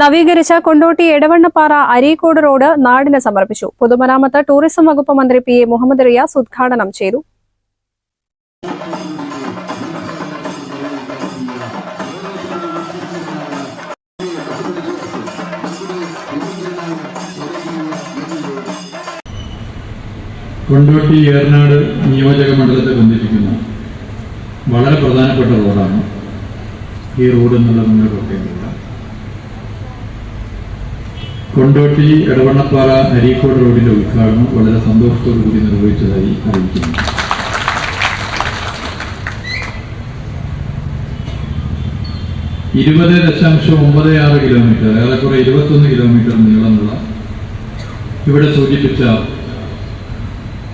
നവീകരിച്ച കൊണ്ടോട്ടി എടവണ്ണപ്പാറ അരീക്കോട് റോഡ് നാടിന് സമർപ്പിച്ചു. പൊതുമരാമത്ത് ടൂറിസം വകുപ്പ് മന്ത്രി പി എ മുഹമ്മദ് റിയാസ് ഉദ്ഘാടനം ചെയ്തു. കൊണ്ടോട്ടി ഏറനാട് നിയോജക മണ്ഡലത്തെ ബന്ധിപ്പിക്കുന്ന വളരെ പ്രധാനപ്പെട്ട റോഡാണ് ഈ റോഡ് എന്നുള്ളത് നിങ്ങൾ ഓർക്കേണ്ടത് കൊണ്ടോട്ടി എടവണ്ണപ്പാറ അരീക്കോട് റോഡിന്റെ ഉദ്ഘാടനം വളരെ സന്തോഷത്തോടു കൂടി നിർവഹിച്ചതായി അറിയിക്കുന്നു. ഇരുപത് ദശാംശം ഒമ്പത് ആറ് കിലോമീറ്റർ ഏറെക്കുറെ ഇരുപത്തൊന്ന് കിലോമീറ്റർ നീളമുള്ള ഇവിടെ സൂചിപ്പിച്ച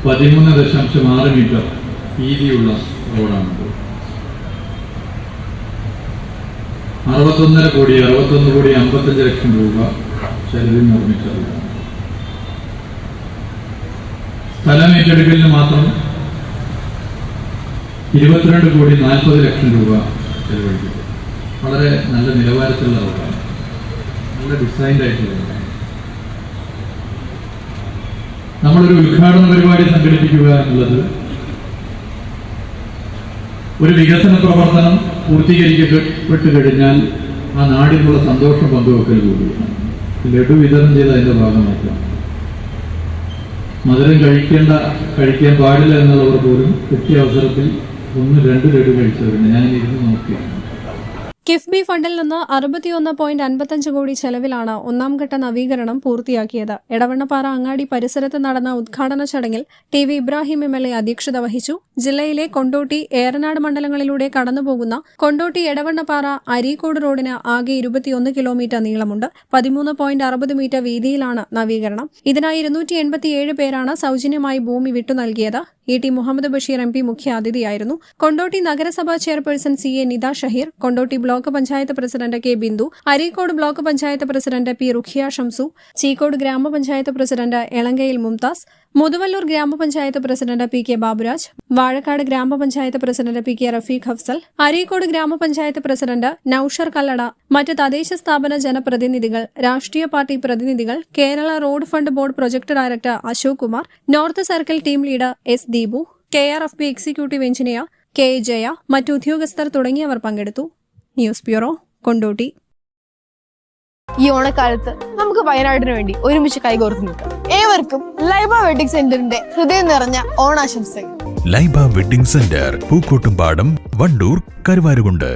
പതിമൂന്ന് ദശാംശം ആറ് മീറ്റർ വീതിയുള്ള റോഡാണിത്. അറുപത്തൊന്നര കോടി അറുപത്തൊന്ന് കോടി അമ്പത്തഞ്ച് ലക്ഷം രൂപ ചെലവിൽ നിർമ്മിച്ചത്. സ്ഥലം ഏറ്റെടുക്കലിന് മാത്രം ഇരുപത്തിരണ്ട് കോടി നാൽപ്പത് ലക്ഷം രൂപ ചെലവഴിക്കും വളരെ നല്ല നിലവാരത്തിലുള്ള റോഡാണ്. നല്ല ഡിസൈൻഡ് ആയിട്ടുള്ള നമ്മളൊരു ഉദ്ഘാടന പരിപാടി സംഘടിപ്പിക്കുക എന്നുള്ളത് ഒരു വികസന പ്രവർത്തനം പൂർത്തീകരിക്കപ്പെട്ടു കഴിഞ്ഞാൽ ആ നാടിനുള്ള സന്തോഷം പങ്കുവെക്കൽ കൂടിയാണ്. ലഡു വിതരണം ചെയ്ത് അതിന്റെ ഭാഗമായിട്ടാണ് മധുരം കഴിക്കേണ്ട കഴിക്കാൻ പാടില്ല എന്നുള്ളവർ പോലും കിട്ടിയ അവസരത്തിൽ ഒന്ന് രണ്ട് ലഡു കഴിച്ചവരുണ്ട്. ഞാൻ ഇരുന്ന് നോക്കിയാണ്. കിഫ്ബി ഫണ്ടിൽ നിന്ന് അറുപത്തിയൊന്ന് പോയിന്റ് അൻപത്തഞ്ച് കോടി ചെലവിലാണ് ഒന്നാം ഘട്ട നവീകരണം പൂർത്തിയാക്കിയത്. എടവണ്ണപ്പാറ അങ്ങാടി പരിസരത്ത് നടന്ന ഉദ്ഘാടന ചടങ്ങിൽ T V Ibrahim M L A അധ്യക്ഷത വഹിച്ചു. ജില്ലയിലെ കൊണ്ടോട്ടി ഏറനാട് മണ്ഡലങ്ങളിലൂടെ കടന്നുപോകുന്ന കൊണ്ടോട്ടി എടവണ്ണപ്പാറ അരീക്കോട് റോഡിന് ആകെ ഇരുപത്തിയൊന്ന് കിലോമീറ്റർ നീളമുണ്ട്. പതിമൂന്ന് പോയിന്റ് അറുപത് മീറ്റർ വീതിയിലാണ് നവീകരണം. ഇതിനായി ഇരുന്നൂറ്റി എൺപത്തിയേഴ് പേരാണ് സൗജന്യമായി ഭൂമി വിട്ടു നൽകിയത്. E T Muhammad Basheer M പി മുഖ്യാതിഥിയായിരുന്നു കൊണ്ടോട്ടി നഗരസഭാ chairperson C A Nitha Shaheer Kondotty block panchayat president K Bindu Areekode block panchayat president P Rukhiya Shamsu Cheekode ഗ്രാമപഞ്ചായത്ത് പ്രസിഡന്റ് എളങ്കയിൽ മുംതാസ് മുതുവല്ലൂർ ഗ്രാമപഞ്ചായത്ത് president P K Baburaj Vazhakkad ഗ്രാമപഞ്ചായത്ത് president P K Rafeeq Hafsal Areekode ഗ്രാമപഞ്ചായത്ത് പ്രസിഡന്റ് നൌഷർ കല്ലട മറ്റ് തദ്ദേശ സ്ഥാപന ജനപ്രതിനിധികൾ രാഷ്ട്രീയ പാർട്ടി പ്രതിനിധികൾ Kerala road fund board project director Ashok Kumar north circle team leader S Deepu K R F B executive engineer K Jaya മറ്റു ഉദ്യോഗസ്ഥർ തുടങ്ങിയവർ പങ്കെടുത്തു. News bureau Kondotty. ഈ ഓണക്കാലത്ത് നമുക്ക് വയനാടിന് വേണ്ടി ഒരുമിച്ച് കൈകോർത്ത് നിൽക്കാം. ഏവർക്കും ലൈബ വെഡിങ് സെന്ററിന്റെ ഹൃദയം നിറഞ്ഞ ഓണാശംസകൾ. Laiba wedding centre Pookkottumpadam Wandoor Karuvarakundu.